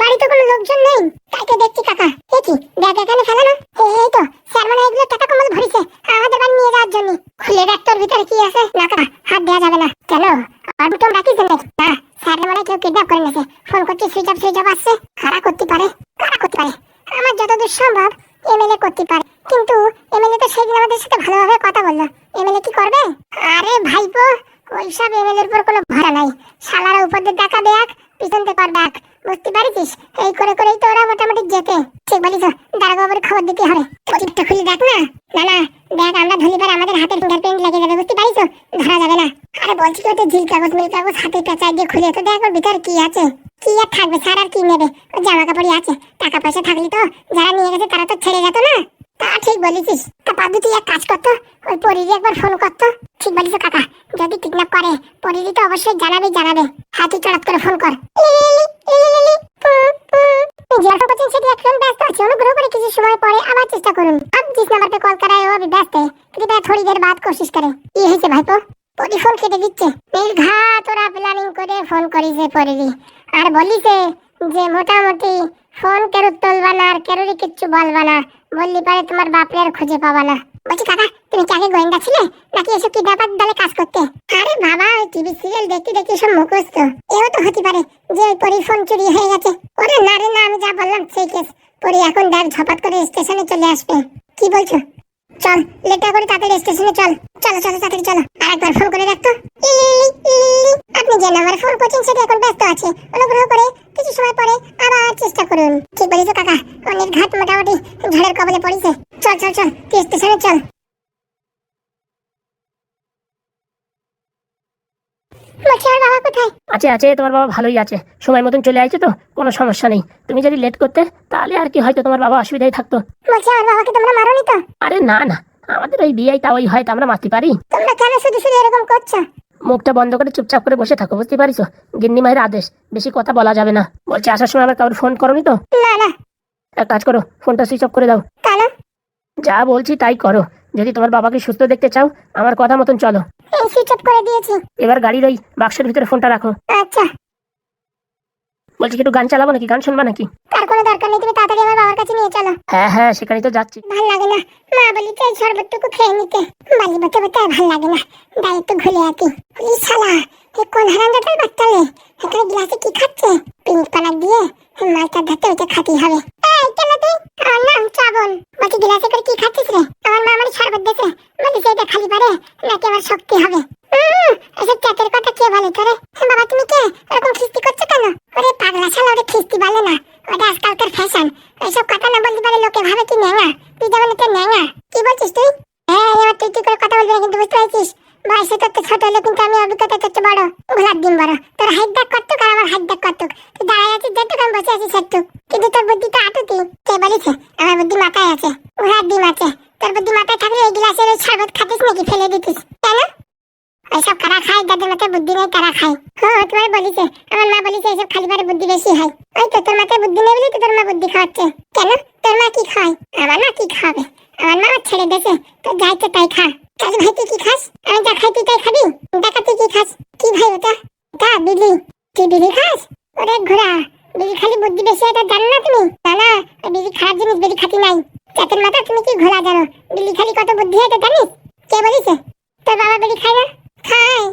বাড়িতে কোনো লোকজন নেই তাই তো দেখছি কাকা এ কি ব্যাগ এখানে ফেলানো এই এই তো স্যার মানে এগুলো টাকা কম্বল ভরেছে আমাদের বাড়ি নিয়ে যাওয়ার জন্য খুলে দেখ তোর ভিতরে কি আছে না কাকা হাত দেওয়া যাবে না কেন আর বুটম রাখিস নাকি না স্যার মানে কেউ কিডন্যাপ করে নিয়েছে ফোন করছি সুইচ অফ সুইচ অফ আসছে কারা করতে পারে কারা করতে পারে আমার যতদূর সম্ভব এমএলএ করতে পারে কিন্তু এমএলএ তো সেদিন আমাদের সাথে ভালোভাবে কথা বলল এমএলএ কি করবে আরে ভাইপো ওইসব এমএলএর উপর কোনো ভরা নাই শালারা উপর দিয়ে দেখা দেখ পিছন থেকে কর দেখ বুঝতে পারিস এই করে করেই তো ওরা মোটামুটি যেতে ঠিক বলিস দাঁড়া বাবুর খবর দিতে হবে টিপটা খুলে দেখ না না না দেখ আমরা ধলিবার আমাদের হাতের ফিঙ্গারপ্রিন্ট লেগে যাবে বুঝতে পারিস ধরা যাবে না। আরে বলছি ওটা ঝিল কাগজ মিল কাগজ হাতে পেঁচায় দিয়ে খুলে তো দেখো ভিতর কি আছে। কি আর থাকবে, স্যার আর কি নেবে? জামা কাপড়ই আছে। টাকা পয়সা থাকলে তো যারা নিয়ে গেছে তারা তো ছেড়ে যেত না। তা ঠিক বলেছিস তা পাবি তুই এক কাজ করতো ওই পরিরে একবার ফোন করতো ঠিক বলিস কাকা যদি কিডন্যাপ করে পরিরে তো অবশ্যই জানাবে জানাবে হ্যাঁ তুই চড়াত করে ফোন কর লিলি, লিলি, লিলি, পু, পু। জিজ্ঞাসা করছেন সেটি এখন ব্যস্ত আছে অনুগ্রহ করে কিছু সময় পরে আবার চেষ্টা করুন अब जिस नंबर पे कॉल करा है वो अभी व्यस्त है कृपया थोड़ी देर बाद कोशिश करें কি হয়েছে ভাইপো পরি ফোন কেটে দিচ্ছে নির্ঘাত ওরা প্ল্যানিং করে ফোন করিছে পরিরি আর বলিছে যে মোটামুটি ফোন কেরু তুলবা না আর কেরুরি কিচ্ছু বলবা না বললি পারে তোমার বাপরে আর খুঁজে পাবা না। বলছি, কাকা, তুমি কি আগে গোয়েন্দা ছিলে? নাকি এসব কিডন্যাপার দলে কাজ করতে? আরে বাবা, ওই টিভি সিরিয়াল দেখতে দেখতে সব মুখস্থ। এও তো হতে পারে যে ওই পরি ফোন চুরি হয়ে গেছে। ওরে না রে, না, আমি যা বললাম, সেই কেস পরি এখন দেখ ঝপাত করে স্টেশনে চলে আসবে। কি বলছো? চল, লেটটা করে তাড়াতাড়ি স্টেশনে চল। চলো চলো, তাড়াতাড়ি চলো। আর একবার ফোন করে রাখতো। আপনি যে নাম্বার ফোন করছেন, সেটা এখন ব্যস্ত আছে। অনুগ্রহ করে কিছু সময় পরে আবার চেষ্টা করুন। ঠিক বলেছ, কাকা। অনেক ঘাট মোটামুটি ঝড়ের কবলে পড়েছে। চল চল চল, তুই স্টেশনে চল। বলছি বাবা কোথায়? আছে আছে তোমার বাবা ভালোই আছে। সময় মতন চলে আসছে তো কোনো সমস্যা নেই। তুমি যদি লেট করতে তাহলে আর কি হয়তো তোমার বাবা অসুবিধায় থাকতো। বলছি আমার বাবাকে তোমরা মারোনি তো? আরে না না আমাদের ওই বিয়েই তা ওই হয়তো আমরা মারতে পারি। তোমরা কেন শুধু শুধু এরকম করছ? মুখটা বন্ধ করে চুপচাপ করে বসে থাকো বুঝতে পারিস গিন্নি মায়ের আদেশ বেশি কথা বলা যাবে না। বলছি আসার সময় আবার কারোর ফোন করনি তো? না না। এক কাজ করো ফোনটা সুইচ অফ করে দাও। কেন? যা বলছি তাই করো। যদি তোমার বাবাকে সুস্থ দেখতে চাও আমার কথা মতন চলো। এই সুইচ অফ করে দিয়েছি। এবার গাড়ির ওই বাক্সের ভিতরে ফোনটা রাখো। আচ্ছা। বলছি একটু গান চালাবো নাকি? গান শুনবা নাকি? তার কোনো দরকার নেই তুমি তাড়াতাড়ি আমার বাবার কাছে নিয়ে চলো। হ্যাঁ হ্যাঁ সেখানেই তো যাচ্ছি। ভালো লাগে না। মা বলি চাই শরবতটুকু খেয়ে নিতে। বালি বতে বতে আর ভালো লাগে না। একটু ঘুরে শালা এ কোন বাচ্চা এখানে গ্লাসে কি খাচ্ছে? পিঙ্ক পানা দিয়ে মালটার ধাতে ওইটা খাতেই হবে। আমার নাম চাবল বলছি, গ্লাসে করে কি খাচ্ছিস রে? আমার মা আমার শরবত দিয়েছে। বলিস এটা খালি পারে, নাকি আমার শক্তি হবে? এসব চ্যাটের কথা কে বলে তোরে? বাবা, তুমি কে? এরকম খিস্তি করছ কেন? ওরে পাগলা শালা, ওরে খিস্তি বলে না। ওটা আজকালকার ফ্যাশন এইসব কথা না বলতে পারে লোকে ভাবে কি নেঙা তুই যেমন একটা নেঙা কি বলছিস তুই? হ্যাঁ এবার তুই তুই করে কথা বলবি না, কিন্তু বুঝতে পারছিস? বয়সে তো ছোট হলে কিন্তু আমি অভিজ্ঞতা তোর বড়। ঘোলার ডিম বড়। তোর হাইট দেখ করতুক আর আমার হাইট দেখ করতুক যেটুক আমি বসে আছি সেটুক কিন্তু তোর বুদ্ধি তো কে বলেছে আমার বুদ্ধি মাথায় আছে ঘোলার ডিম আছে তোর বুদ্ধি মাথায় থাকলে এই গ্লাসের ওই শরবত খাতিস নাকি ফেলে দিতিস কেন ওইসব কারা খায় যাদের মাথায় বুদ্ধি নেই তারা খায় হ্যাঁ তোমার বলিছে আমার মা বলিছে এইসব খালি পারে বুদ্ধি বেশি হয় ওই তো তোর মাথায় বুদ্ধি নেই বলেই তো তোর মা বুদ্ধি খাওয়াচ্ছে কেন তোর মা কি খায় আমার মা কি খাবে আমার মা আমার ছেড়ে দেছে তোর যা ইচ্ছে তাই খা কাজ ভাই তুই কি খাস আমি যা খাই তুই তাই খাবি দেখা তুই কি খাস কি ভাই ওটা তা বিলি তুই বিলি খাস ওরে ঘোড়া বিলি খালি বুদ্ধি বেশি এটা জানো না তুমি না না ওই বিলি খারাপ জিনিস বিলি খাতি নাই চাতের মাথা তুমি কি ঘোড়া জানো বিলি খালি কত বুদ্ধি হয় এটা জানিস কে বলিছে তোর বাবা বিলি খায় না খায়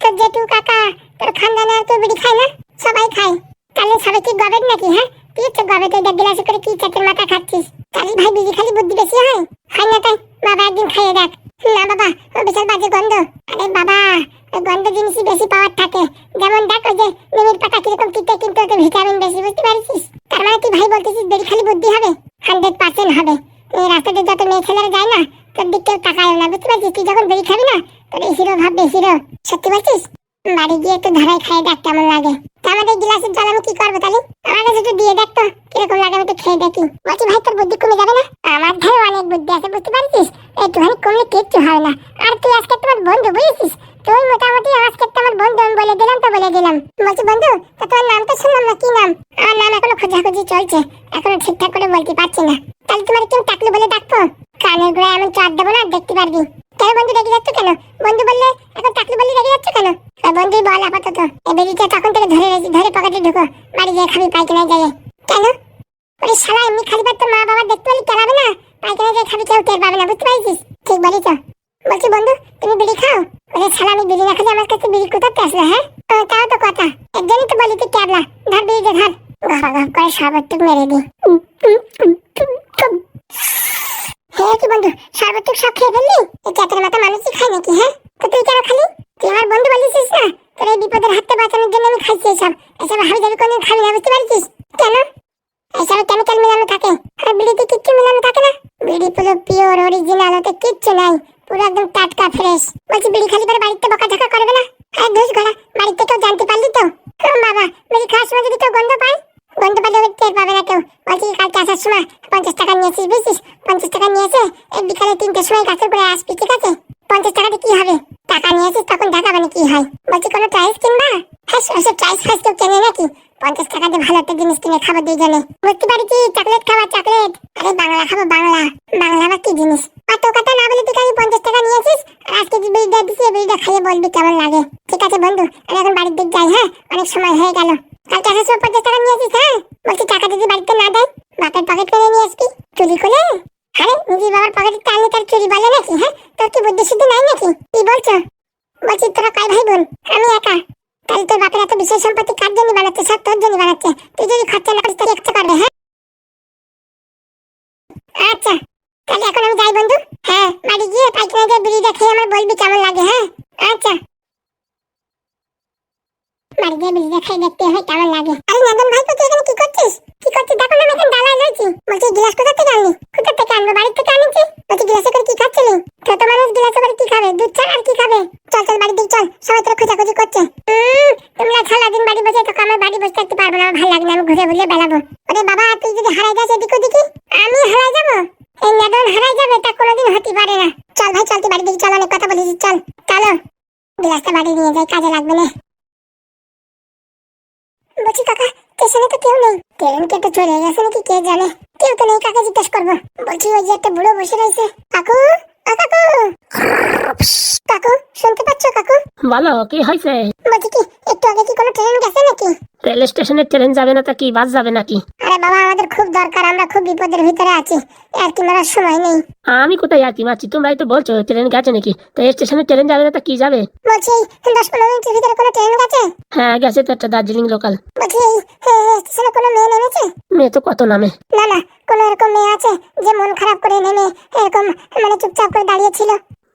তোর জেঠু কাকা তোর খানদানে আর কেউ বিড়ি খায় না? সবাই খায়। তাহলে সবাই কি গবেট নাকি হ্যাঁ? কি হচ্ছে গবেট ওই গ্লাসে করে কি চাটের মাথা তাহলে ভাই বিড়ি খালি বুদ্ধি বেশি হয় হয় না তাই বাবা একদিন খাইয়ে দেখ না বাবা ও বিশাল বাজে গন্ধ আরে বাবা ওই গন্ধ জিনিসই বেশি পাওয়ার থাকে যেমন দেখ ওই যে নিমির পাতা কীরকম তিতে কিন্তু ওতে ভিটামিন বেশি বুঝতে পারছিস তার মানে তুই ভাই বলতেছিস বেরি খালি বুদ্ধি হবে হান্ড্রেড পার্সেন্ট হবে এই রাস্তাতে যত মেয়ে ছেলেরা যায় না তোর দিক কেউ তাকায় না বুঝতে পারছিস তুই যখন বেরি খাবি না তোর এই হিরো ভাববে হিরো সত্যি বলছিস বাড়ি গিয়ে একটু ধরাই খাই দেখ কেমন লাগে তা আমাদের গ্লাসের জল আমি কি করব তাহলে আমার কাছে একটু দিয়ে দেখ তো আমি একটু খেয়ে দেখি। বলছি, ভাই, তোর বুদ্ধি কমে যাবে না? আমার ধারে অনেক বুদ্ধি আছে, বুঝতে পারছিস? একটুখানি কমলে কিচ্ছু হয় না। আর তুই আজকে তোমার বন্ধু, বুঝেছিস? তুই মোটামুটি আজকে তোমার বন্ধু, আমি বলে দিলাম তো বলে দিলাম। বলছি, বন্ধু, তা তোমার নাম তো শুনলাম না, কি নাম? আমার নাম এখনও খোঁজাখুঁজি চলছে, এখনও ঠিকঠাক করে বলতে পারছি না। তাহলে তোমার কেউ টাকলু বলে ডাকবো? কানের গোড়ায় আমি চার দেবো না, দেখতে পারবি। কেন বন্ধু, রেগে যাচ্ছ কেন? বন্ধু বললে, এখন টাকলু বললে রেগে যাচ্ছ কেন? আর বন্ধুই বল আপাতত। এই বেরিটা তখন থেকে ধরে ধরে পকেটে ঢুকো, বাড়ি গিয়ে খাবি পাইখানায় যাই কেন? ওরে শালা, এমনি খালি পেট মা বাবা দেখতে পেলে কেলাবে না? পায়খানা যে খাবি, কেউ টের পাবে না, বুঝতে পারছিস ঠিক বলিস বলছি, বন্ধু, তুমি বিড়ি খাও? ওরে শালা, আমি বিড়ি না খেলে আমার কাছে বিড়ি কোথাতে আসলো হ্যাঁ? তাও তো কথা। এর জন্যই তো বলি তুই ক্যাবলা। ধর বিড়ি দে ধর। ঘা ঘা করে সাবারটুক মেরে দি। হ্যাঁ কি বন্ধু সার্বত্রিক সব খেয়ে ফেললি? এই চাটের মাথা মানুষই খায় নাকি হ্যাঁ? তো তুই কেন খালি? তুই আমার বন্ধু বলিস না? তোর এই বিপদের হাত থেকে বাঁচানোর জন্য আমি খাইছি এসব এসব হাবি যাবি কোনদিন খাবি না, বুঝতে পারছিস? কেন? এসবে কেমিক্যাল মেলানো থাকে। আর বিড়িতে কিচ্ছু মেলানো থাকে না? বিড়ি পুরো পিওর অরিজিনাল ওতে কিচ্ছু নাই। পুরো একদম টাটকা ফ্রেশ বলছি, বিড়ি খালি পরে বাড়িতে বকা ঝাকা করবে না? আর ধুস ঘোড়া বাড়িতে কেউ জানতে পারলি তো? বাবা, বিড়ি খাস সময় যদি কেউ গন্ধ পায়? গন্ধ পালে ওদের টের পাবে না কেউ। বলছি কালকে আসার সময় পঞ্চাশ টাকা নিয়েছিস, বুঝছিস? পঞ্চাশ টাকা নিয়েছে, এই বিকালে তিনটের সময় গাছের করে আসবি, ঠিক আছে? পঞ্চাশ টাকাতে কি হবে? টাকা নিয়েছিস, তখন টাকা মানে কি হয়। বলছি, কোনো ট্রাইস কিনবা? হ্যাঁ ওসব ট্রাইস ফাইস কেউ কেনে নাকি? পঞ্চাশ টাকাতে ভালো একটা জিনিস কিনে খাব দুইজনে। বুঝতে পারছি চকলেট খাবা চকলেট আরে, বাংলা খাব, বাংলা। বাংলা আবার কি জিনিস? অত কথা না বলে তুই খালি পঞ্চাশ টাকা নিয়েছিস, আর আজকে যে বিড়িটা দিচ্ছি এই বিড়িটা খাইয়ে বলবি কেমন লাগে। ঠিক আছে বন্ধু, আমি এখন বাড়ির দিক যাই হ্যাঁ? অনেক সময় হয়ে গেল। আসার সময় পঞ্চাশ টাকা নিয়েছিস হ্যাঁ? বলছি, টাকা যদি বাড়িতে না দেয়, বাপের পকেট করে নিয়ে আসবি। চুরি করে? আরে নিজের বাবার পকেটে টানলে তার চুরি বলে নাকি হ্যাঁ? তোর কি বুদ্ধি শুদ্ধি নাই নাকি? কি বলছো? বলছি, তোরা কয় ভাই বোন? আমি একা। তাহলে তোর বাপের এত বিশেষ সম্পত্তি কার জন্য বানাচ্ছে? সব তোর জন্য বানাচ্ছে। তুই যদি খরচা না করিস, তাহলে একটা করবে হ্যাঁ? আচ্ছা তাহলে এখন আমি যাই বন্ধু। হ্যাঁ বাড়ি গিয়ে পাইখানা দিয়ে বিড়িটা খেয়ে আমার বলবি কেমন লাগে হ্যাঁ? আচ্ছা। বাড়ি গিলাস বাড়ি করে কি খাবে? কি খাবে? চল চল করছে। তোমরা বাড়ি বসে তো বাড়ি বসে থাকতে পারব না ভালো লাগে ঘুরে ঘুরে বেড়াবো। ওরে বাবা, তুই যদি হারাই যাস এদিক ওদিকে আমি হারাই যাব? এই নেদন যাবে, তা কোনোদিন হতে পারে না। চল ভাই বাড়ির দিকে, চল, অনেক কথা বলেছিস, চল। চলো। গিলাসটা বাড়ি নিয়ে কাজে লাগবে না। বলছি, কাকা স্টেশনে তো কেউ নেই। ট্রেন কেটে চলে গেছে নাকি কে জানে? কেউ তো নেই, কাকে জিজ্ঞেস করব? বলছি, ওই যে একটা বুড়ো বসে রয়েছে। কাকু? কাকু শুনতে পাচ্ছ কাকু বলো কি হয়েছে বলছি কি একটু আগে কি কোনো ট্রেন গেছে নাকি রেল স্টেশনে ট্রেন যাবে না তা কি বাস যাবে নাকি আরে বাবা আমাদের খুব দরকার আমরা খুব বিপদের ভিতরে আছি আর কি মারার সময় নেই আমি কোথায় আর কি মারছি তোমরাই তো বলছো ট্রেন গেছে নাকি তো এই স্টেশনে ট্রেন যাবে না তা কি যাবে বলছি দশ পনেরো মিনিটের ভিতরে কোনো ট্রেন গেছে হ্যাঁ গেছে তো একটা দার্জিলিং লোকাল বলছি স্টেশনে কোনো মেয়ে নেমেছে মেয়ে তো কত নামে না না কোনো এরকম মেয়ে আছে যে মন খারাপ করে নেমে এরকম মানে চুপচাপ করে দাঁড়িয়ে ছিল?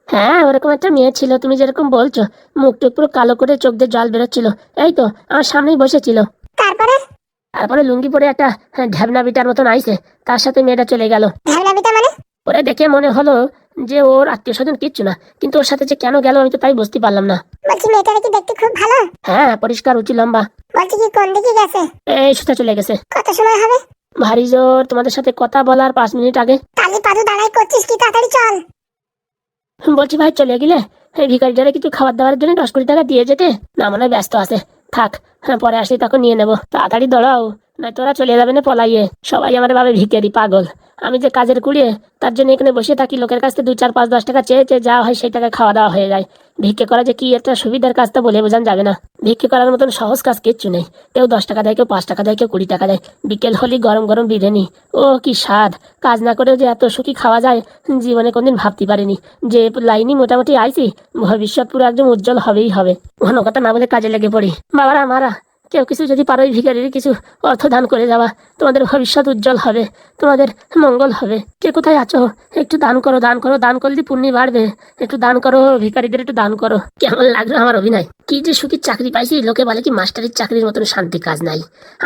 হ্যাঁ ওরকম একটা মেয়ে ছিল তুমি যেরকম বলছো। মুখ টুক পুরো কালো করে চোখ দিয়ে জল বেরোচ্ছিল। এই তো আমার সামনেই বসেছিল। তারপরে? তারপরে লুঙ্গি পরে একটা ঢ্যাবনা বিটার মতন আইছে। তার সাথে মেয়েটা চলে গেল। ঢাবলাবিটা মানে? ওরে দেখে মনে হলো যে ওর আত্মীয় স্বজন কিচ্ছু না। কিন্তু ওর সাথে যে কেন গেল আমি তো তাই বুঝতে পারলাম না। বলছি মেয়েটা কি দেখতে খুব ভালো? হ্যাঁ পরিষ্কার উঁচু লম্বা। বলছি কি কোন দিকে গেছে? এই সুতা চলে গেছে। কত সময় হবে? ভারী জোর তোমাদের সাথে কথা বলার পাঁচ মিনিট আগে। তালি পাদু দাঁড়াই করছিস কি তাড়াতাড়ি চল। বলছি ভাই চলে গেলে। এই ভিকারিটারে কিছু খাবার দাবারের জন্য দশ কোটি টাকা দিয়ে যেতে। না মনে ব্যস্ত আছে। থাক হ্যাঁ পরে আসলে তখন নিয়ে নেব। তাড়াতাড়ি দড়াও। নয় তোরা চলে যাবে না পলাইয়ে। সবাই আমার ভাবে ভিকারি পাগল। আমি যে কাজের কুড়িয়ে তার জন্য এখানে বসে থাকি, লোকের কাছ থেকে দু চার, পাঁচ, দশ টাকা চেয়ে চেয়ে যা হয় সেই টাকা খাওয়া দাওয়া হয়ে যায়। ভিক্ষে করা যে কি একটা সুবিধার কাজ তা বলে বোঝান যাবে না। ভিক্ষে করার মতন সহজ কাজ কিচ্ছু নেই। কেউ দশ টাকা দেয়, কেউ পাঁচ টাকা দেয়, কেউ কুড়ি টাকা দেয়। বিকেল হলেই গরম গরম বিরিয়ানি। ও কি স্বাদ! কাজ না করেও যে এত সুখী খাওয়া যায়, জীবনে কোনদিন ভাবতে পারিনি। যে লাইনই মোটামুটি আইছি, ভবিষ্যৎ পুরো একদম উজ্জ্বল হবেই হবে। ঘন কথা না বলে কাজে লেগে পড়ি। বাবারা, মারা! কেউ কিছু যদি পারো এই ভিখারির কিছু অর্থ দান করে যাওয়া তোমাদের ভবিষ্যৎ উজ্জ্বল হবে, তোমাদের মঙ্গল হবে। কে কোথায় আছো? একটু দান করো দান করো, দান করলে পুণ্যি বাড়বে। একটু দান করো, ভিখারিদের একটু দান করো। কেমন লাগল আমার অভিনয়? কি যে সুখী চাকরি পাইছি, লোকে বলে কি মাস্টারের চাকরির মতন শান্তি কাজ নাই।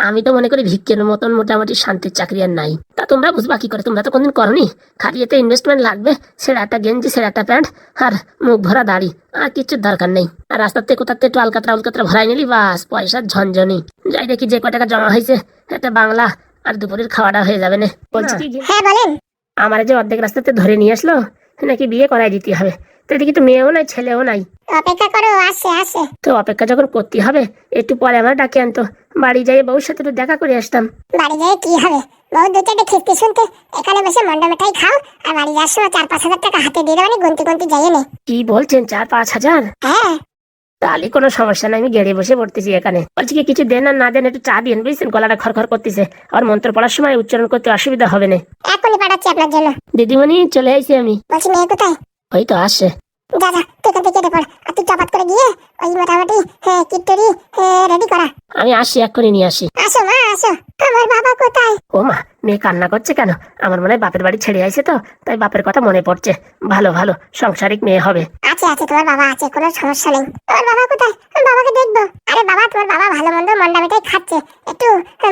আমি তো মনে করি ভিক্ষের মতন মোটামুটি শান্তির চাকরি আর নাই। তা তোমরা বুঝবা কি করে? তোমরা তো কোনদিন করনি? খালি এতে ইনভেস্টমেন্ট লাগবে সেরা একটা গেঞ্জি সেরা একটা প্যান্ট আর মুখ ভরা দাড়ি। আর কিচ্ছুর দরকার নেই। আর রাস্তাতে থেকে একটু আলকাতরা উলকাতরা ভরাই নিলি, বাস পয়সার ঝনঝনি যাই দেখি যে কয় টাকা জমা হয়েছে একটা বাংলা আর দুপুরের খাওয়াটা হয়ে যাবে না। বলছি কি হ্যাঁ বলেন। আমার যে অর্ধেক রাস্তাতে ধরে নিয়ে আসলো নাকি বিয়ে করাই দিতে হবে। তো এদিকে তো মেয়েও নাই ছেলেও নাই। অপেক্ষা করো আসে আসে। তো অপেক্ষা যখন করতে হবে একটু পরে আমার ডাকে আনতো। বাড়ি যাই বউর সাথে একটু দেখা করে আসতাম। বাড়ি যেয়ে কি হবে? বহু দু চারটে খিস্তি শুনতে এখানে বসে মন্ডা মিঠাই খাও আর বাড়ি যাওয়ার সময় চার পাঁচ হাজার টাকা হাতে দিয়ে দেবানি গুনতি গুনতি যাইয়ে নে। কি বলছেন চার পাঁচ হাজার? হ্যাঁ। তাহলে কোনো সমস্যা নাই আমি গেড়ে বসে পড়তেছি এখানে। বলছি কি কিছু দেন আর না দেন একটু চা দিন বুঝছেন? গলাটা খরখর করতেছে। আর মন্ত্র পড়ার সময় উচ্চারণ করতে অসুবিধা হবে না। এখনই পাঠাচ্ছি আপনার জন্য। দিদিমণি চলে আইছি আমি। বলছি মেয়ে কোথায়? ওই তো আসছে। যা তুই এখান থেকে পড়। আর তুই চাপাত করে গিয়ে ওই মোটামুটি হ্যাঁ কিট্টরি রেডি করা। আমি আসি এক্ষুনি নিয়ে আসি। আসো মা আসো। আমার বাবা কোথায়? ও মা মেয়ে কান্না করছে কেন? আমার মনে হয় বাপের বাড়ি ছেড়ে আইছে তো তাই বাপের কথা মনে পড়ছে। ভালো ভালো সংসারিক মেয়ে হবে। আছে আছে তোমার বাবা আছে কোনো সমস্যা নেই। তোমার বাবা কোথায়? বাবাকে দেখব। আরে বাবা তোমার বাবা ভালো মন্দ মন্ডা মিঠাই খাচ্ছে। একটু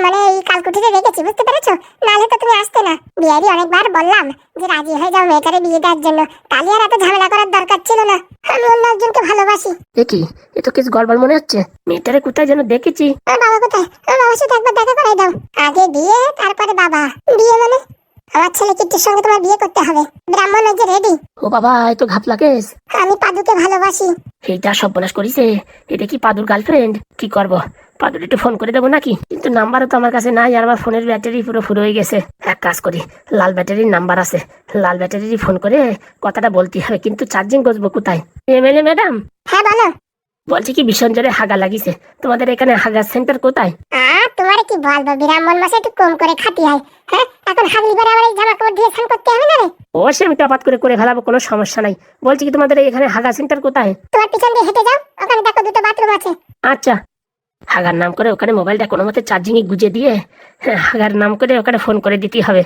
মানে এই কালকুটিতে রেখেছি বুঝতে পেরেছ? নাহলে তো তুমি আসতে না। বিয়ারি অনেকবার বললাম যে রাজি হয়ে যাও মেয়েটারে বিয়ে দেওয়ার জন্য। তাহলে আর এত ঝামেলা করার দরকার ছিল না। আমি অন্য একজনকে ভালোবাসি। এ কি? এ তো কিছু গড়বড় মনে হচ্ছে। মেয়েটারে কোথায় যেন দেখেছি। বাবা কোথায়? বাবার সাথে একবার দেখা করাই দাও। আগে বিয়ে তারপরে বাবা। বিয়ে মানে? আমার ছেলে কিট্টুর সঙ্গে তোমার বিয়ে করতে হবে? ব্রাহ্মণ ওই যে রেডি ও বাবা এ তো ঘাপলা কেস। আমি পাদুকে ভালোবাসি। এইটা সর্বনাশ করিছে। এটা কি পাদুর গার্লফ্রেন্ড কি করব? পাদুর একটু ফোন করে দেবো নাকি? কিন্তু নাম্বারও তো আমার কাছে নাই আর আমার ফোনের ব্যাটারি পুরো ফুরো হয়ে গেছে। এক কাজ করি লাল ব্যাটারির নাম্বার আছে। লাল ব্যাটারির ফোন করে কথাটা বলতে হবে কিন্তু চার্জিং বসবো কোথায়? এমএলএ ম্যাডাম হ্যাঁ বলো। বলছি কি ভীষণ জোরে হাগা লাগিছে। তোমাদের এখানে হাগার সেন্টার কোথায়? তোমার কি বলব ব্রাহ্মণ মাসে একটু কম করে খাতি হয় হ্যাঁ? এখন হাগলি পরে আবার এই জামা কাপড় দিয়ে স্নান করতে হবে না রে? অবশ্যই আমি টপাত করে করে ফেলাবো কোনো সমস্যা নাই। বলছি কি তোমাদের এখানে হাগা সেন্টার কোথায়? তোমার পিছন দিয়ে হেঁটে যাও ওখানে দেখো দুটো বাথরুম আছে। আচ্ছা। হাগার নাম করে ওখানে মোবাইলটা কোনো মতে চার্জিং এ গুজে দিয়ে হ্যাঁ, হাগার নাম করে ওখানে ফোন করে দিতে হবে।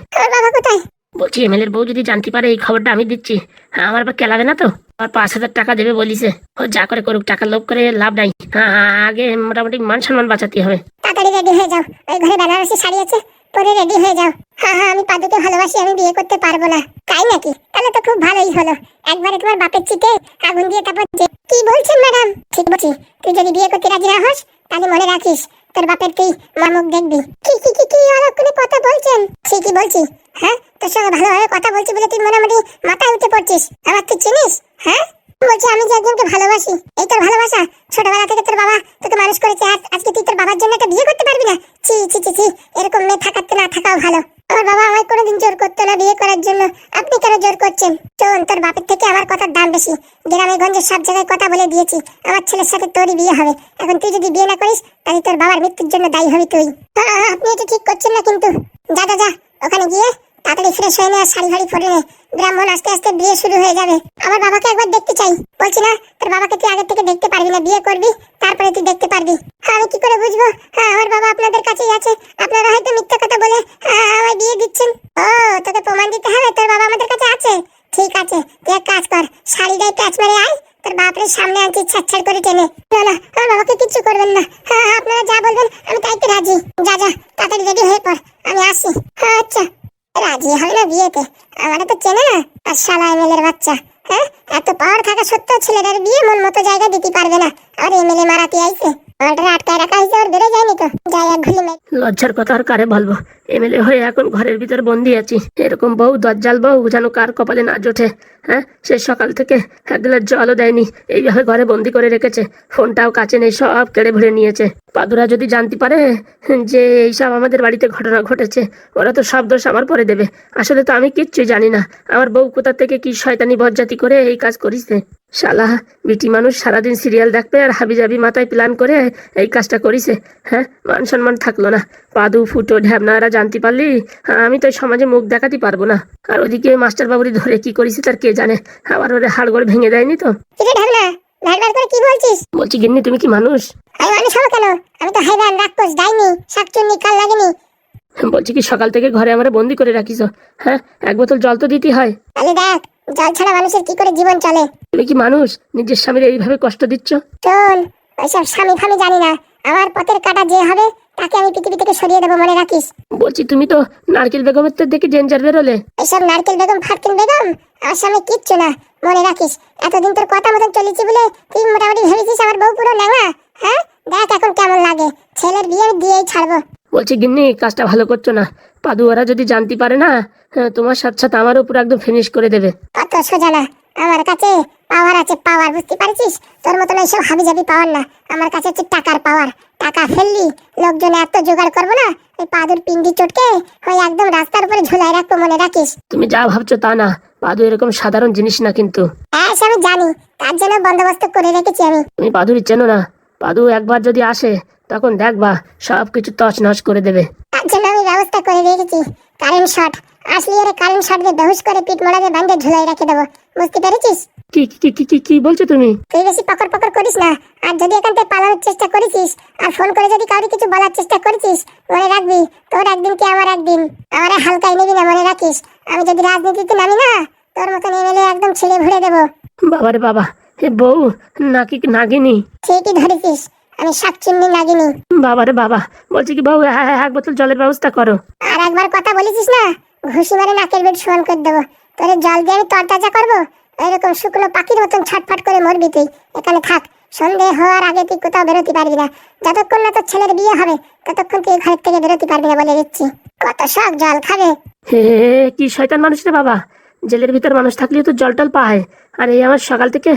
কোথায়? বলছি এমএলএর বউ যদি জানতে পারে এই খবরটা আমি দিচ্ছি। হ্যাঁ আমার বা কেলাবে না তো? আর পাঁচ হাজার টাকা দেবে বলিছে। ও যা করে করুক, টাকা লোভ করে লাভ নাই। হ্যাঁ আগে মোটামুটি মান সম্মান বাঁচাতে হবে। তাড়াতাড়ি রেডি হয়ে যাও। ওই ঘরে বেনারসি শাড়ি আছে, পরে রেডি হয়ে যাও। হ্যাঁ হ্যাঁ আমি পাদুকে ভালোবাসি, আমি বিয়ে করতে পারব না। তাই নাকি? তাহলে তো খুব ভালোই হলো। একবারে তোমার বাপের চিতে আগুন দিয়ে তারপর কি বলছেন ম্যাডাম? ঠিক বলছি। তুই যদি বিয়ে করতে রাজি না হস, তাহলে মনে রাখিস তোর বাপের তুই মামুক দেখবি। কি কি কি কি অলক্ষণে কথা বলছেন? ঠিকই বলছি। হ্যাঁ? তোর সঙ্গে ভালোভাবে কথা বলছি বলে তুই মোটামুটি মাথায় উঠে পড়ছিস। আমার তুই চিনিস? হ্যাঁ? বলছি আমি যে একজনকে ভালোবাসি, এই তোর ভালোবাসা। ছোটবেলা থেকে তোর বাবা তোকে মানুষ করেছে আজকে তুই তোর বাবার জন্য একটা বিয়ে করতে পারবি না? ছি ছি ছি ছি। এরকম মেয়ে থাকার না থাকাও ভালো। আমার বাবা আমায় কোনোদিন জোর করতো না বিয়ে করার জন্য। আপনি কেন জোর করছেন? চলুন তোর বাপের থেকে আমার কথার দাম বেশি। গ্রামে গঞ্জে সব জায়গায় কথা বলে দিয়েছি। আমার ছেলের সাথে তোরই বিয়ে হবে। এখন তুই যদি বিয়ে না করিস, তাহলে তোর বাবার মৃত্যুর জন্য দায়ী হবি তুই। আপনি এটা ঠিক করছেন না কিন্তু। যা যা যা, ওখানে গিয়ে তাড়াতাড়ি ফ্রেশ হয়ে নে শাড়ি ফাড়ি পরে নে। ব্রাহ্মণ আস্তে আস্তে বিয়ে শুরু হয়ে যাবে। আমার বাবাকে একবার দেখতে চাই। বলছি না তোর বাবাকে তুই আগে থেকে দেখতে পারবি না। বিয়ে করবি তারপরে তুই দেখতে পারবি। হ্যাঁ, আমি কি করে বুঝব? হ্যাঁ আমার বাবা আপনাদের কাছেই আছে। আপনারা হয়তো মিথ্যা কথা বলে হ্যাঁ, আমায় বিয়ে দিচ্ছেন। ও তোকে প্রমাণ দিতে হবে? তোর বাবা আমাদের কাছে আছে? ঠিক আছে তুই এক কাজ কর। শাড়ি গায়ে প্যাচ মেরে আয়। তোর বাপের সামনে আনছি ছাড়ছাড় করে টেনে। না না আমার বাবাকে কিচ্ছু করবেন না। হ্যাঁ, আপনারা যা বলবেন আমি তাইতে রাজি। যা যা তাড়াতাড়ি রেডি হয়ে পড়। আমি আসি। হ্যাঁ আচ্ছা। রাজি হবে না বিয়েতে। আমারও তো চেনে না, আর শালা এমএলএর বাচ্চা হ্যাঁ? এত পাওয়ার থাকা সত্ত্বেও ছেলেটার বিয়ে মন মতো জায়গা দিতে পারবে না। আর এমএলএ মারাতে আইছে ওটা আটকায় রাখা হয়েছে, ওর বেড়ে যায়নি তো। যাই এক ঘুলি লজ্জার কথা আর কারে বলব? এমএলএ হয়ে এখন ঘরের ভিতর বন্দি আছি। এরকম বউ, দজ্জাল বউ যেন কার কপালে না জোটে হ্যাঁ? সে সকাল থেকে এক গ্লাস জলও দেয়নি, এইভাবে ঘরে বন্দি করে রেখেছে। ফোনটাও কাছে নেই, সব কেড়ে ভরে নিয়েছে। পাদুরা যদি জানতে পারে যে এইসব আমাদের বাড়িতে ঘটনা ঘটেছে, ওরা তো সব দোষ আমার পরে দেবে। আসলে তো আমি কিচ্ছুই জানি না, আমার বউ কোথা থেকে কি শয়তানি বজ্জাতি করে এই কাজ করিছে? শালা বিটি মানুষ সারাদিন সিরিয়াল দেখবে আর হাবিজাবি মাথায় প্ল্যান করে এই কাজটা করিছে হ্যাঁ? মান সম্মান থাকল না। পাদু, ফুটো, ঢ্যাবনা এরা জানতে পারলি? আমি তো সমাজে মুখ দেখাতে পারব না। আর ওদিকে মাস্টার বাবুরি ধরে কি করেছে তার কে জানে? আবার ওরে হাড়গোড় ভেঙে দেয়নি তো? কিরে কি বলছিস? বলছি গিন্নি তুমি কি মানুষ? আমি মানুষ হব কেন? আমি তো হাইরান রাক্ষস ডাইনি শাকচুন্নি কাল লাগেনি। বলছি কি সকাল থেকে ঘরে আমার বন্দি করে রাখিস। হ্যাঁ এক বোতল জল তো দিতে হয়। তাহলে দেখ জল ছাড়া মানুষের কি করে জীবন চলে? তুমি কি মানুষ? নিজের স্বামীর এইভাবে কষ্ট দিচ্ছ? শোন ওইসব স্বামী ফামি জানি না। আমার পথের কাটা যে হবে তাকে আমি পৃথিবী থেকে সরিয়ে দেবো মনে রাখিস? বলছি তুমি তো নারকেল বেগমের তো দেখে ডেঞ্জার বেরোলে। এইসব নারকেল বেগম ফাটকেল বেগম? আমার স্বামী কিচ্ছু না মনে রাখিস? এতদিন তোর কথা মতন চলেছি বলে তুই মোটামুটি ভেবেছিস আমার বউ পুরো ন্যাঙা হ্যাঁ? দেখ এখন কেমন লাগে। ছেলের বিয়ে আমি দিয়েই ছাড়বো। বলছি গিন্নি কাজটা ভালো করছ না। পাদু ওরা যদি জানতে পারে না হ্যাঁ, তোমার সাথে সাথে আমার উপর একদম ফিনিশ করে দেবে। অত সোজা না। আমার কাছে পাওয়ার আছে পাওয়ার বুঝতে পারছিস? তোর মতন এইসব হাবি জাবি পাওয়ার না। আমার কাছে হচ্ছে টাকার পাওয়ার টাকা ফেললি লোকজন এত জোগাড় করব না ওই পাদুর পিন্ডি চটকে ওই একদম রাস্তার উপরে ঝুলাই রাখব মনে রাখিস। তুমি যা ভাবছ তা না পাদু এরকম সাধারণ জিনিস না কিন্তু। হ্যাঁ সে আমি জানি তার জন্য বন্দোবস্ত করে রেখেছি আমি। তুমি পাদুরি চেনো না পাদু একবার যদি আসে তখন দেখবা সব কিছু তছ নছ করে দেবে। তার জন্য আমি ব্যবস্থা করে রেখেছি। কারেন্ট শট আসলি এর কারেন্ট শট দিয়ে বেহুশ করে পিট মোড়াতে বান্ধে ঝুলাই রেখে দেবো। বুঝতে পেরেছিস? কি কি কি কি কি বলছো তুমি? তুই বেশি পকর পকর করিস না। আর যদি এখান থেকে পালানোর চেষ্টা করেছিস আর ফোন করে যদি কাউকে কিছু বলার চেষ্টা করেছিস মনে রাখবি তোর একদিন কি আমার একদিন। আমার হালকায় নিবি না মনে রাখিস। আমি যদি রাজনীতিতে নামি না তোর মতন এমএলএ একদম ছিঁড়ে ভুড়ে দেবো। বাবারে বাবা এ বউ নাকি নাগিনি? ঠিকই ধরেছিস আমি শাকচুন্নি নাগিনি। বাবারে বাবা বলছি কি বাবু হ্যাঁ হ্যাঁ, এক বোতল জলের ব্যবস্থা করো। আর একবার কথা বলেছিস না ঘুষি মারে নাকের বেড সমান করে দেবো। তোর জল দিয়ে আমি তরতাজা করব? এরকম শুকনো পাখির মতন ছটফট করে মরবি তুই। এখানে থাক, সন্ধে হওয়ার আগে তুই কোথাও বেরোতে পারবি না। যতক্ষণ না তোর ছেলের বিয়ে হবে, ততক্ষণ তুই ঘরের থেকে বেরোতে পারবি না বলে দিচ্ছি। কত শখ জল খাবে। হে কি শয়তান মানুষ রে বাবা। জেলের ভিতর মানুষ থাকলেও তো জল টল পায়। আর এই আমার সকাল থেকে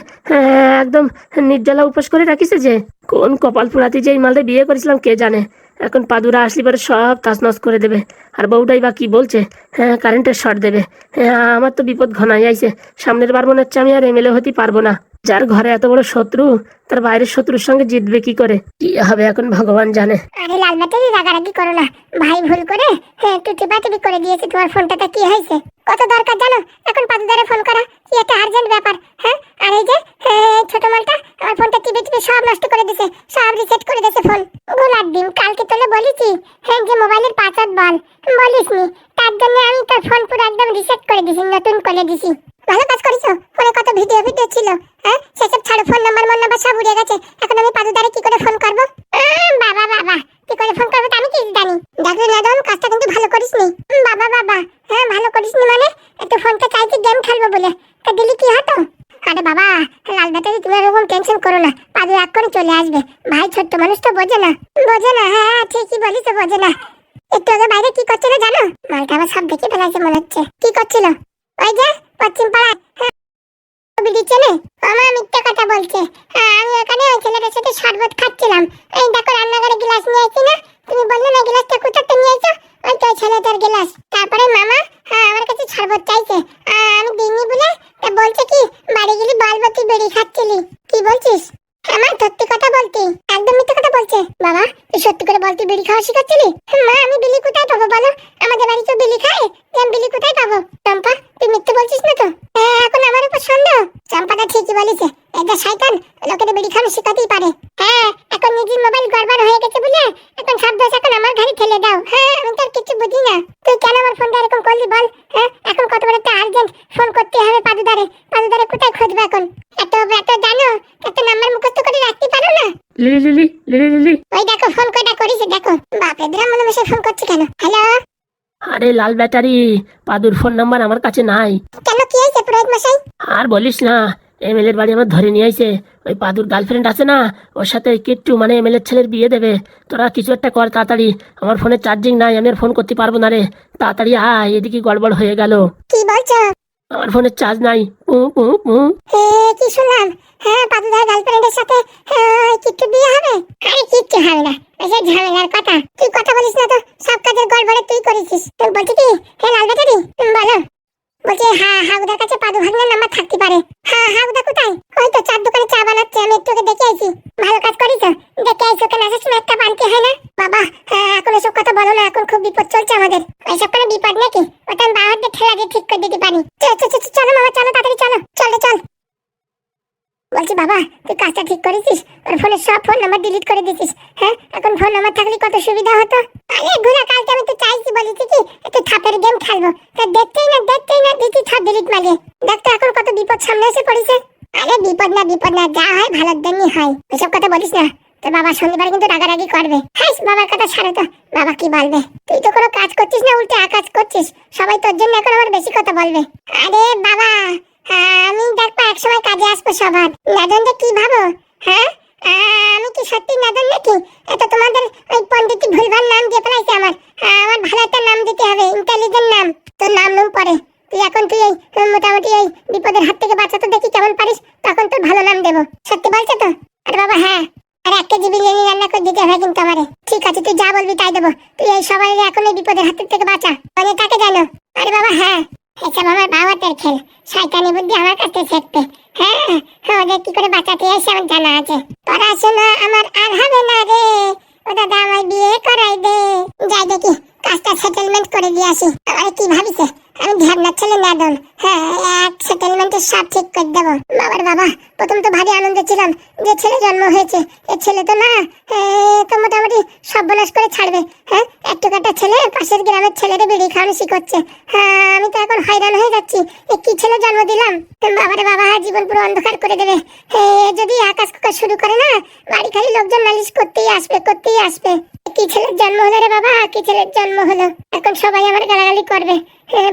একদম নির্জলা উপোস করে রাখিছে যে। কোন কপাল পুরাতে যে এই মালটা বিয়ে করেছিলাম কে জানে। এখন পাদুরা আসলি পরে সব তাসনস করে দেবে। আর বউটাই বা কি বলছে? হ্যাঁ কারেন্টের শর্ট দেবে। হ্যাঁ আমার তো বিপদ ঘনাই আইছে। সামনের বার মনে হচ্ছে আমি আর এমএলএ হতে পারব না। যার ঘরে এত বড় শত্রু, তার বাইরের শত্রুর সঙ্গে জিতবে কি করে? কি হবে এখন ভগবান জানে। আরে লাল ব্যাটারি রাগারাগি করো না। ভাই ভুল করে হ্যাঁ তুই টিপাটিপি করে দিয়েছে। তোমার ফোনটাতে কি হয়েছে? কত দরকার জানো? এখন পাদুদারে ফোন করা, কি একটা আর্জেন্ট ব্যাপার হ্যাঁ? আর এই যে ছোট মালটা, আমার ফোনটা টিপে টিপে সব নষ্ট করে দিছে, সব রিসেট করে দিয়েছে ফোন গোলার ডিম কালকে তোলে বলেছি হ্যাঁ যে মোবাইলের পাসওয়ার্ড বল। বলিসনি, তার জন্য আমি তোর ফোন পুরো একদম রিসেট করে দিছি, নতুন করে দিছি। ভালো কাজ করেছ? ফোনে কত ভিডিও ভিডিও ছিল হ্যাঁ? সেসব ছাড়ো ফোন নাম্বার মন নাম্বার সব উড়ে গেছে। এখন আমি পাদুদারে কি করে ফোন করব? বাবা বাবা। কি করে ফোন করব আমি কি জানি? দেখলি নাদন কাজটা কিন্তু ভালো করিসনি। উম, বাবা বাবা। হ্যাঁ ভালো করিসনি মানে? একটু ফোনটা চাইছি গেম খেলব বলে। তা দিলি কি হতো? আরে বাবা লাল ব্যাটারি তুমি এরকম টেনশন করো না। পাদু এক করে চলে আসবে। ভাই ছোট্ট মানুষ তো বোঝে না। বোঝে না হ্যাঁ হ্যাঁ, ঠিকই বলিস বোঝে না। একটু আগে বাইরে কি করছিল জানো? মালটা আমার সব দেখে ফেলাইছে মনে হচ্ছে। কি করছিল? ওই যে পশ্চিম পাড়ায়। দিচ্ছে না? আমার মিথ্যা কথা বলছে। হ্যাঁ আমি ওখানে ওই ছেলেটার সাথে শরবত খাচ্ছিলাম। এই দেখো রান্নাঘরে গ্লাস নিয়ে না? তুমি বললে না গ্লাসটা কোথাতে নিয়ে আইছো? ওই তো ছেলেটার গ্লাস। তারপরে মামা হ্যাঁ আমার কাছে শরবত চাইছে। আমি দিইনি বলে, তা বলছে কি, বাড়ি গেলি বলব তুই বেরিয়ে খাচ্ছিলি। কি বলছিস? আমার সত্যি কথা বলতি। একদম মিথ্যে কথা বলছে। বাবা, তুই সত্যি করে বলতি বিড়ি খাওয়া শিখাচ্ছিলি? মা, আমি বিলি কোথায় পাবো বলো? আমাদের বাড়ি তো বিলি খায়? আমি বিলি কোথায় পাবো? চম্পা তুই মিথ্যে বলছিস না তো? হ্যাঁ, এখন আমার উপর সন্দেহ। চম্পাটা ঠিকই বলেছে। এটা শয়তান লোকের বিড়ি খাওয়া শিখাতেই পারে। হ্যাঁ এখন নিজের মোবাইল গড়বড় হয়ে গেছে বলে এখন সব দোষ এখন আমার ঘরে ঠেলে দাও। হ্যাঁ আমি তো কিছু বুঝি না। তুই কেন আমার ফোনটা এরকম করলি বল? হ্যাঁ এখন কত বড় একটা আর্জেন্ট ফোন করতে হবে পাদুদারে। পাদুদারে কোথায় খুঁজবে এখন? এত এত জানো এত নাম্বার মুখস্থ করে রাখতে পারো না? লিলি লিলি লিলি লিলি ওই দেখো ফোন কয়টা করেছে দেখো। বাপরে দিলাম মনে ফোন করছে কেন? হ্যালো আরে লাল ব্যাটারি পাদুর ফোন নাম্বার আমার কাছে নাই। কেন কি হয়েছে পুরোহিত মশাই? আর বলিস না এমএলএ এর বাড়ি আমার ধরে নিয়ে আইছে। ওই পাদুর গার্লফ্রেন্ড আছে না ওর সাথে কিট্টু মানে এমএলএ ছেলের বিয়ে দেবে। তোরা কিছু একটা কর তাড়াতাড়ি আমার ফোনে চার্জিং নাই আমি আর ফোন করতে পারব না রে। তাড়াতাড়ি আয় এদিকে গড়বড় হয়ে গেল। কি বলছো? আমার ফোনের চার্জ নাই। কি শুনলাম? হ্যাঁ পাদুদার গার্লফ্রেন্ডের সাথে কিট্টু কিচ্ছু বিয়ে হবে? আরে হবে না ঝামেলার কথা। তুই কথা বলিস না তো, সব কাজের গড়বড়ে তুই করেছিস। তুই বলছি কি লাল বলো। বলছি হ্যাঁ হাগুদার কাছে পাদু ভাগ্নের নাম্বার থাকতে পারে। হ্যাঁ হাগুদা কোথায়? ওই তো চার দোকানে চা বানাচ্ছে, আমি একটু দেখে আইছি। ভালো কাজ করিস দেখে আইছি ওকে আসার সময় একটা বানতে হয় না? বাবা হ্যাঁ এখন এসব কথা বলো না, এখন খুব বিপদ চলছে আমাদের। ওইসব কোনো বিপদ নাকি? ওটা আমি বাবার ঠেলা দিয়ে ঠিক করে দিতে পারি। চলো মামা, চলো, তাড়াতাড়ি চলো। চল চল। বলছি, বাবা, তুই কাজটা ঠিক করেছিস? ওর ফোনের সব ফোন নাম্বার ডিলিট করে দিছিস হ্যাঁ? এখন ফোন নাম্বার থাকলে কত সুবিধা হতো? আরে ঘুরা কালকে আমি তো চাইছি, বলেছি কি, একটু থাপের গেম খেলব। তা দেখতেই না দেখতেই না দিতি থাপ ডিলিট মারিয়ে দেখতো এখন কত বিপদ সামনে এসে পড়েছে। আরে, বিপদ না বিপদ না, যা হয়, ভালোর জন্যই হয়। এসব কথা বলিস না। তোর বাবা শনিবার কিন্তু রাগারাগি করবে। হ্যাঁ বাবার কথা ছাড়ো তো। বাবা কি বলবে? তুই তো কোনো কাজ করছিস না, উল্টে আকাজ করছিস। সবাই তোর জন্য এখন আবার বেশি কথা বলবে। আরে, বাবা! আমি দেখব এক সময় কাজে আসব সবার। নাদনটা কি ভাবো? হ্যাঁ? আমি কি সত্যি নাদন নাকি? এটা তোমাদের ওই পণ্ডিতই ভুলভাল নাম দিয়ে ফেলাইছে আমার। আমার ভালো একটা নাম দিতে হবে ইন্টেলিজেন্ট নাম। তোর নাম নাম পরে তুই এখন তুই এই, মোটামুটি এই বিপদের হাত থেকে বাঁচাতে দেখি কেমন পারিস, তখন তোর ভালো নাম দেবো। সত্যি বলছো তো? আরে বাবা হ্যাঁ। আর এক কেজি বিরিয়ানি রান্না করে দিতে হবে কিন্তু আমারে। ঠিক আছে, তুই যা বলবি তাই দেবো। তুই এই সবাই এখন এই বিপদের হাত থেকে বাঁচা। মানে তাকে জানো আরে বাবা হ্যাঁ। এসব আমার বাবাদের খেল। শয়তানি বুদ্ধি আমার কাছে শেখবে হ্যাঁ হ্যাঁ, ওদের কি করে বাঁচাতে এসে আমার জানা আছে। পড়াশোনা আমার আর হবে না রে। ও দাদা আমার বিয়ে করাই দে। যাই দেখি কাজটা সেটেলমেন্ট করে দিয়ে আসি। আমার কি ভাবিছে? আমি ধ্যানার ছেলে নাদন ঠিক বাবার বাবা, প্রথম তো ভারী আনন্দ ছিলাম যে ছেলে জন্ম হয়েছে। এ ছেলে তো না তো মোটামুটি সব বনাশ করে ছাড়বে। হ্যাঁ একটু কাটা ছেলে পাশের গ্রামের ছেলেরে বিড়ি খাওয়ানো শিখাচ্ছে। হ্যাঁ আমি তো এখন হয়রান হয়ে যাচ্ছি। এ কি ছেলে জন্ম দিলাম? বাবারে বাবা, জীবন পুরো অন্ধকার করে দেবে। যদি আকাশ কুকাশ শুরু করে না, বাড়ি খালি লোকজন নালিশ করতেই আসবে করতেই আসবে। কি ছেলের জন্ম হলো রে বাবা? কি ছেলের জন্ম হলো? এখন সবাই আমার গালাগালি করবে।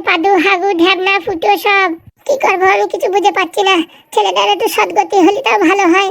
পাদু, হাগু, ঢ্যাবনা, ফুটো সব। কি করব? আমি কিছু বুঝে পাচ্ছি না। ছেলেটার একটু সদ্গতি হলে তাও ভালো হয়।